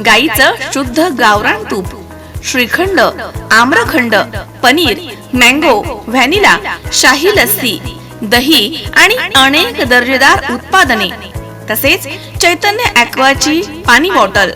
गाईचं शुद्ध गावरान तूप श्रीखंड आम्रखंड पनीर मँगो व्हॅनिला शाही लस्सी दही आणि अनेक दर्जेदार उत्पादने. तसेच चैतन्य ॲक्वाची पाणी बॉटल.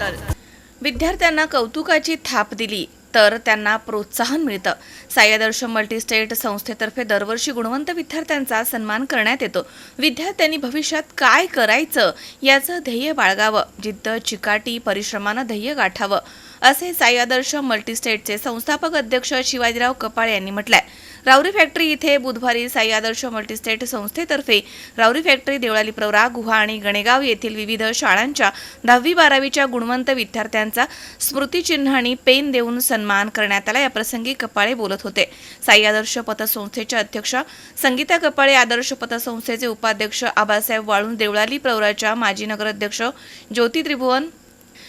विद्यार्थ्यांना कौतुकाची थाप दिली. तर त्यांना प्रोत्साहन मिळतं. साई मल्टीस्टेट संस्थेतर्फे दरवर्षी गुणवंत विद्यार्थ्यांचा सन्मान करण्यात येतो. विद्यार्थ्यांनी भविष्यात काय करायचं याचं ध्येय बाळगावं जिद्द चिकाटी परिश्रमानं ध्येय गाठावं असे साई मल्टीस्टेटचे संस्थापक अध्यक्ष शिवाजीराव कपाळे यांनी म्हटलंय. रावरी फॅक्टरी इथे बुधवारी साई आदर्श मल्टीस्टेट संस्थेतर्फे रावरी फॅक्टरी देवळाली प्रवरा गुहा आणि गणेगाव येथील विविध शाळांच्या दहावी बारावीच्या गुणवंत विद्यार्थ्यांचा स्मृतिचिन्ह आणि पेन देऊन सन्मान करण्यात आला. या प्रसंगी कपाळे बोलत होते. साई आदर्श पतसंस्थेच्या अध्यक्षा संगीता कपाळे आदर्श पतसंस्थेचे उपाध्यक्ष आबासाहेब वाळून देवळाली प्रवराच्या माजी नगराध्यक्ष ज्योती त्रिभुवन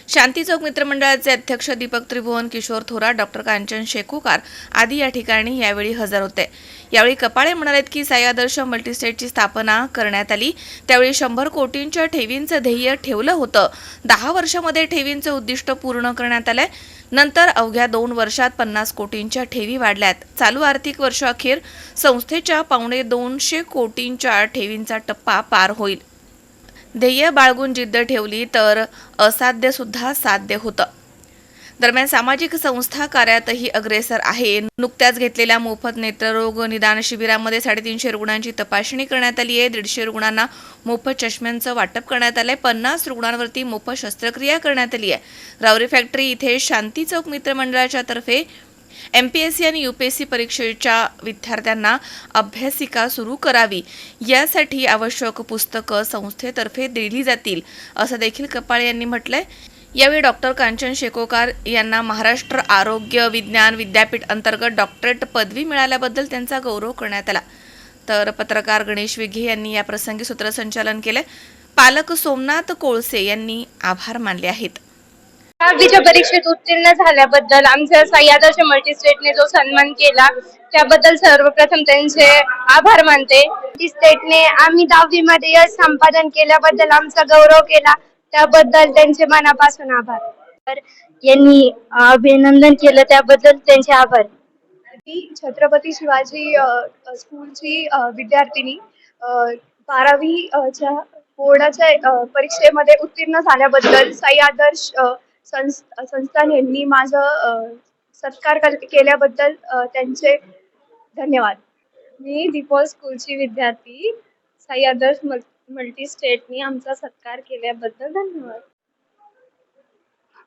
शांती चौक मित्रमंडळाचे अध्यक्ष दीपक त्रिभुवन किशोर थोरात डॉक्टर कांचन शेकोकार आदी या ठिकाणी यावेळी हजर होते. यावेळी कपाळे म्हणालेत की साई मल्टीस्टेटची स्थापना करण्यात आली. त्यावेळी शंभर कोटींच्या ठेवींचं ध्येय ठेवलं होतं. दहा वर्षामध्ये ठेवींचं उद्दिष्ट पूर्ण करण्यात आलंय. नंतर अवघ्या दोन वर्षात पन्नास कोटींच्या ठेवी वाढल्यात. चालू आर्थिक वर्षाखेर संस्थेच्या पावणे दोनशे कोटींच्या ठेवींचा टप्पा पार होईल. ध्येय बाळगून जिद्द ठेवली तर असाध्यसुद्धा साध्य होतं. दरम्यान सामाजिक संस्था कार्यातही अग्रेसर आहे. नुकत्याच घेतलेल्या मोफत नेत्ररोग निदान शिबिरामध्ये साडेतीनशे रुग्णांची तपासणी करण्यात आली आहे. दीडशे रुग्णांना मोफत चष्म्यांचं वाटप करण्यात आलंय. पन्नास रुग्णांवरती मोफत शस्त्रक्रिया करण्यात आली आहे. रावरी फॅक्टरी इथे शांती चौक मित्रमंडळाच्या तर्फे एम पी एस सी आणि यू पी एस सी परीक्षेच्या विद्यार्थ्यांना अभ्यासिका सुरू करावी. यासाठी आवश्यक पुस्तकं संस्थेतर्फे दिली जातील असं देखील कपाळे यांनी म्हटलंय. यावेळी डॉक्टर कांचन शेकोकार यांना महाराष्ट्र आरोग्य विज्ञान विद्यापीठ अंतर्गत डॉक्टरेट पदवी मिळाल्याबद्दल त्यांचा गौरव करण्यात आला. तर पत्रकार गणेश विघे यांनी या प्रसंगी सूत्रसंचालन केले पालक सोमनाथ कोळसे यांनी आभार मानले आहेत. दहावीच्या परीक्षेत उत्तीर्ण झाल्याबद्दल आमच्या आदर्श मल्टीस्टेटने जो सन्मान केला त्याबद्दल सर्वप्रथम त्यांचे आभार मानते. स्टेटने आम्ही दहावी मध्ये यश संपादन केल्याबद्दल आमचा गौरव केला त्याबद्दल त्यांचे मनापासून आभार. तर यांनी अभिनंदन केलं त्याबद्दल त्यांचे आभार. मी छत्रपती शिवाजी स्कूलची विद्यार्थिनी अ, बारावी अ, च्या बोर्डाच्या परीक्षेमध्ये उत्तीर्ण झाल्याबद्दल साई आदर्श संस- संस्थान यांनी माझं सत्कार केल्याबद्दल त्यांचे धन्यवाद. मी दीपॉल स्कूलची विद्यार्थी साई आदर्श मल मल्टी स्टेटनी आमचा सत्कार केल्याबद्दल धन्यवाद.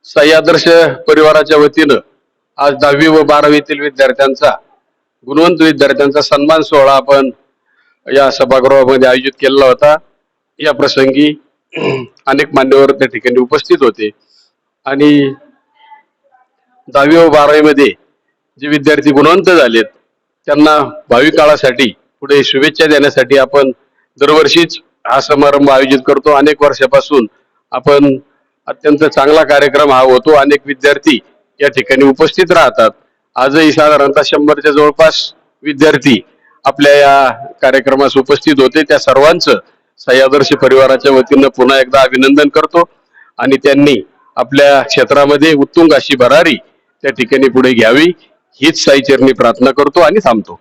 साई आदर्श परिवाराच्या वतीनं आज दहावी व बारावीतील विद्यार्थ्यांचा गुणवंत विद्यार्थ्यांचा सन्मान सोहळा आपण या सभागृहामध्ये आयोजित केलेला होता. या प्रसंगी अनेक मान्यवर त्या ठिकाणी उपस्थित होते. आणि दहावी व बारावीमध्ये जे विद्यार्थी गुणवंत झालेत त्यांना भावी काळासाठी पुढे शुभेच्छा देण्यासाठी आपण दरवर्षीच हा समारंभ आयोजित करतो. अनेक वर्षापासून आपण अत्यंत चांगला कार्यक्रम हा होतो. अनेक विद्यार्थी या ठिकाणी उपस्थित राहतात. आजही साधारणतः शंभरच्या जवळपास विद्यार्थी आपल्या या कार्यक्रमास उपस्थित होते. त्या सर्वांचं सह्यादर्शी परिवाराच्या वतीनं पुन्हा एकदा अभिनंदन करतो आणि त्यांनी आपल्या क्षेत्रामध्ये उत्तुंग अशी भरारी त्या ठिकाणी पुढे घ्यावी हीच साईचरणी प्रार्थना करतो आणि थांबतो.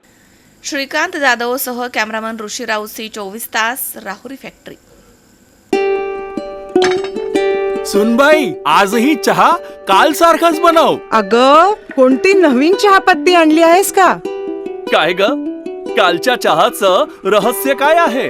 श्रीकांत जाधव सह कॅमेरामन ऋषी राऊत चोवीस तास राहुरी फॅक्टरी. सुनबाई आजही चहा काल सारखाच बनव. अग कोणती नवीन चहापत्ती आणली आहेस का? काय ग? कालच्या चहाचं रहस्य काय आहे?